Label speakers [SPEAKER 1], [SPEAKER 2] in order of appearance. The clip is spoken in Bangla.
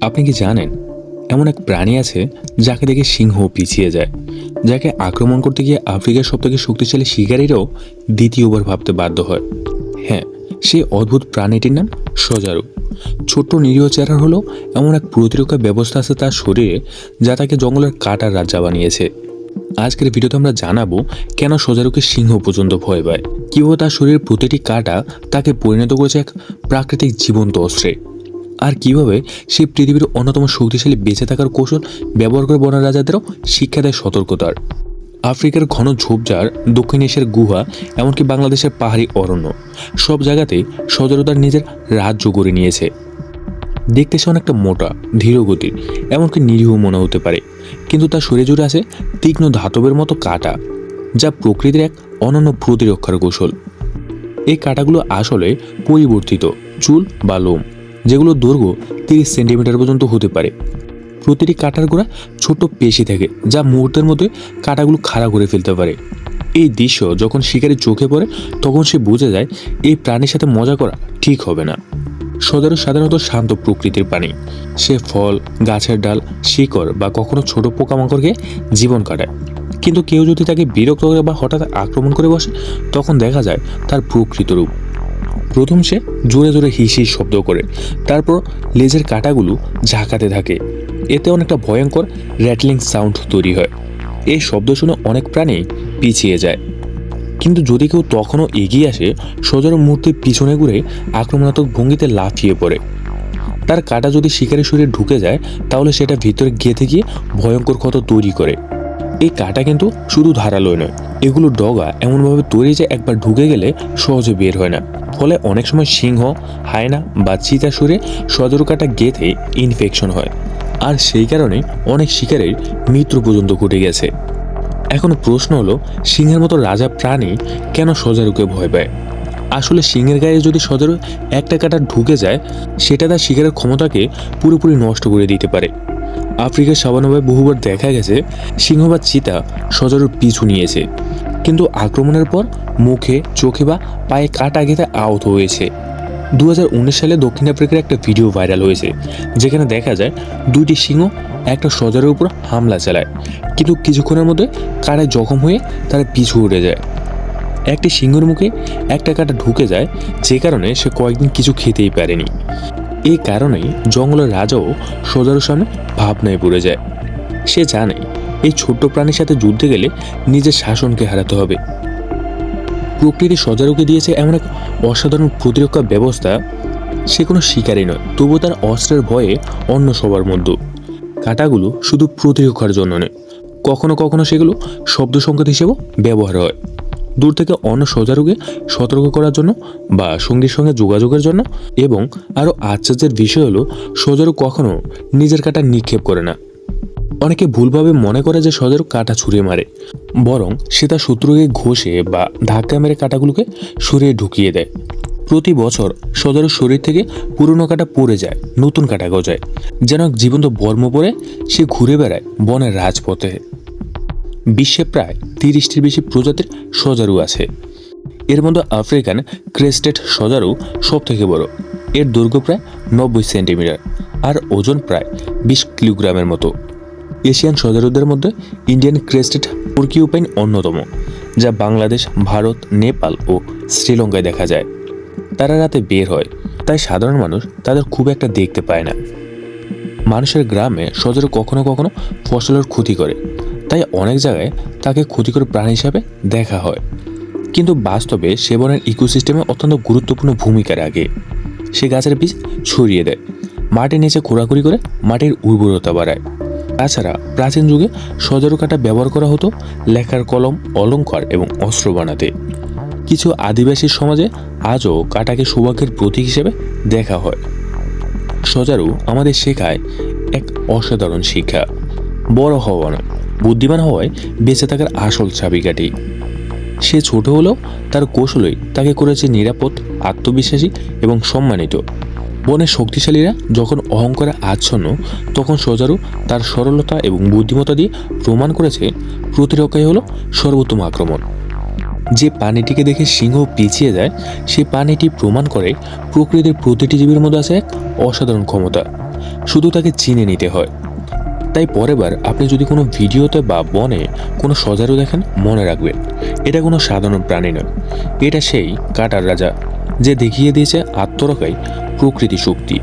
[SPEAKER 1] আপনি কি জানেন, এমন এক প্রাণী আছে যাকে দেখে সিংহ পিছিয়ে যায়। যাকে আক্রমণ করতে গিয়ে আফ্রিকার সবথেকে শক্তিশালী শিকারীরাও দ্বিতীয়বার ভাবতে বাধ্য হয়। হ্যাঁ সেই অদ্ভুত প্রাণীটির নাম সজারু। ছোট্ট নিরীহ চেহারা হলো এমন এক প্রতিরক্ষা ব্যবস্থা আছে তার শরীরে, যা তাকে জঙ্গলের কাটার রাজা বানিয়েছে। আজকের ভিডিওতে আমরা জানাব কেন সজারুকে সিংহ পর্যন্ত ভয় পায়। কীভাবে তার শরীরের প্রতিটি কাটা তাকে পরিণত করেছে এক প্রাকৃতিক জীবন্ত অস্ত্রে। আর কীভাবে সে পৃথিবীর অন্যতম শক্তিশালী বেঁচে থাকার কৌশল ব্যবহার করে বনের রাজাদেরও শিক্ষা দেয় সতর্কতার। আফ্রিকার ঘন ঝোপঝাড়, দক্ষিণ এশিয়ার গুহা, এমনকি বাংলাদেশের পাহাড়ি অরণ্য, সব জায়গাতেই সজরতার নিজের রাজ্য গড়ে নিয়েছে। দেখতে সে অনেকটা মোটা, ধীরগতির, এমনকি নিরীহ মনে হতে পারে, কিন্তু তার শরীরে জুড়ে আছে তীক্ষ্ণ ধাতবের মতো কাটা, যা প্রকৃতির এক অনন্য প্রতিরক্ষার কৌশল। এই কাঁটাগুলো আসলে পরিবর্তিত, চুল বা লোম। যেগুলো দৈর্ঘ্য তিরিশ সেন্টিমিটার পর্যন্ত হতে পারে। প্রতিটি কাঁটার গোড়া ছোট পেশি থাকে, যা মুহূর্তের মধ্যে কাঁটাগুলো খাড়া করে ফেলতে পারে। এই দৃশ্য যখন শিকারের চোখে পড়ে, তখন সে বুঝে যায় এই প্রাণীর সাথে মজা করা ঠিক হবে না। সদর সাধারণত শান্ত প্রকৃতির প্রাণী। সে ফল, গাছের ডাল, শিকড় বা কখনো ছোট পোকামাকড়কে জীবন কাটায়। কিন্তু কেউ যদি তাকে বিরক্ত করে বা হঠাৎ আক্রমণ করে বসে, তখন দেখা যায় তার প্রকৃত রূপ। প্রথম সে জোরে জোরে হিসির শব্দ করে। তারপর লেজের কাঁটাগুলো ঝাঁকাতে থাকে। এতে অনেকটা ভয়ঙ্কর র্যাটলিং সাউন্ড তৈরি হয়। এই শব্দ শুনে অনেক প্রাণী পিছিয়ে যায়। কিন্তু যদি কেউ তখনও এগিয়ে আসে, সজর মুহূর্তে পিছনে ঘুরে আক্রমণাত্মক ভঙ্গিতে লাফিয়ে পড়ে। তার কাটা যদি শিকারের শরীরে ঢুকে যায়, তাহলে সেটা ভিতরে গেঁথে গিয়ে ভয়ঙ্কর ক্ষত তৈরি করে। এই কাটা কিন্তু শুধু ধারালোই নয় এগুলো ডগা এমনভাবে তৈরি যে একবার ঢুকে গেলে সহজে বের হয় না। ফলে অনেক সময় সিংহ, হায়না বা চিতা সুরে সজর কাটা গেঁথে ইনফেকশন হয়। আর সেই কারণে অনেক শিকারের মৃত্যু পর্যন্ত ঘটে গেছে। এখন প্রশ্ন হলো, সিংহের মতো রাজা প্রাণী কেন সজারুকে ভয় পায়? আসলে সিংহের গায়ে যদি সজারু একটা কাটা ঢুকে যায়, সেটা তার শিকারের ক্ষমতাকে পুরোপুরি নষ্ট করে দিতে পারে। আফ্রিকার সাবানভাবে বহুবার দেখা গেছে, সিংহ বা চিতা সজারুর পিছু নিয়েছে। কিন্তু আক্রমণের পর মুখে, চোখে বা পায়ে কাটা গেঁথে আহত হয়েছে। দু হাজার উনিশ সালে দক্ষিণ আফ্রিকার একটা ভিডিও ভাইরাল হয়েছে, যেখানে দেখা যায় দুইটি সিংহ একটা সজারের উপর হামলা চালায়। কিন্তু কিছুক্ষণের মধ্যে কাটায় জখম হয়ে তারা পিছু উঠে যায়। একটি সিংহের মুখে একটা কাটা ঢুকে যায়, যে কারণে সে কয়েকদিন কিছু খেতেই পারেনি। এই কারণেই জঙ্গলের রাজাও সজারুর সামনে ভাবনায় পড়ে যায়। সে জানে এই ছোট্ট প্রাণীর সাথে যুদ্ধে গেলে নিজের শাসনকে হারাতে হবে। প্রকৃতি সজারুকে দিয়েছে এমন এক অসাধারণ প্রতিরক্ষা ব্যবস্থা সে কোনো শিকারই নয়, তবুও তার অস্ত্রের ভয়ে অন্য সবার মধ্যে। কাঁটাগুলো শুধু প্রতিরক্ষার জন্য নয়, কখনো কখনো সেগুলো শব্দ সংকেত হিসেবেও ব্যবহার হয়। দূর থেকে অন্য সজারুকে সতর্ক করার জন্য বা সঙ্গীর সঙ্গে যোগাযোগের জন্য এবং আরও আশ্চর্যের বিষয় হলো, সজারু কখনো নিজের কাটা নিক্ষেপ করে না। অনেকে ভুলভাবে মনে করে যে সজারু কাটা ছুঁড়ে মারে, বরং সে তার শত্রুকে ঘষে বা ধাক্কা মেরে কাটাগুলোকে সরিয়ে ঢুকিয়ে দেয়। প্রতি বছর সজারুর শরীর থেকে পুরনো কাটা পড়ে যায়, নতুন কাটা গজায় যেন জীবন্ত বর্ম পরে সে ঘুরে বেড়ায় বনের রাজপথে। বিশ্বে প্রায় তিরিশটির বেশি প্রজাতির সজারু আছে। এর মধ্যে আফ্রিকান ক্রেস্টেড সজারু সব থেকে বড়। এর দৈর্ঘ্য প্রায় নব্বই সেন্টিমিটার আর ওজন প্রায় বিশ কিলোগ্রামের মতো। এশিয়ান সজারুদের মধ্যে ইন্ডিয়ান ক্রেস্টেড পোর্কিউপাইন অন্যতম, যা বাংলাদেশ, ভারত, নেপাল ও শ্রীলঙ্কায় দেখা যায়। তারা রাতে বের হয়, তাই সাধারণ মানুষ তাদের খুব একটা দেখতে পায় না। মানুষের গ্রামে সজারু কখনো কখনো ফসলের ক্ষতি করে তাই অনেক জায়গায় তাকে ক্ষতিকর প্রাণী হিসাবে দেখা হয়। কিন্তু বাস্তবে সে বনের ইকোসিস্টেমে অত্যন্ত গুরুত্বপূর্ণ ভূমিকা রাখে। সে গাছের বীজ ছড়িয়ে দেয়, মাটির নিচে খোঁড়াখুড়ি করে মাটির উর্বরতা বাড়ায়। তাছাড়া প্রাচীন যুগে সজারু কাটা ব্যবহার করা হতো লেখার কলম, অলংকার এবং অস্ত্র বানাতে। কিছু আদিবাসী সমাজে আজও কাটাকে সৌভাগ্যের প্রতীক হিসেবে দেখা হয়। সজারু আমাদের শেখায় এক অসাধারণ শিক্ষা, বড় হওয়া নয়। বুদ্ধিমান হওয়ায় বেঁচে থাকার আসল চাবিকাঠি। সে ছোট হলেও তার কৌশলই তাকে করেছে নিরাপদ, আত্মবিশ্বাসী এবং সম্মানিত। বনের শক্তিশালীরা যখন অহংকারে আচ্ছন্ন, তখন সজারু তার সরলতা এবং বুদ্ধিমত্তা দিয়ে প্রমাণ করেছে প্রতিরক্ষাই হলো সর্বোত্তম আক্রমণ। যে পানিটিকে দেখে সিংহ পিছিয়ে যায় সেই পানিটি প্রমাণ করে প্রকৃতির প্রতিটি জীবের মধ্যে আছে এক অসাধারণ ক্ষমতা। শুধু তাকে চিনে নিতে হয়। তাই পরেরবার আপনি যদি কোনো ভিডিওতে বা বনে কোনো সজারু দেখেন, মনে রাখবেন, এটা কোনো সাধারণ প্রাণী নয়। এটা সেই কাটার রাজা, যে দেখিয়ে দিয়েছে আত্মরক্ষায় প্রকৃতি শক্তি।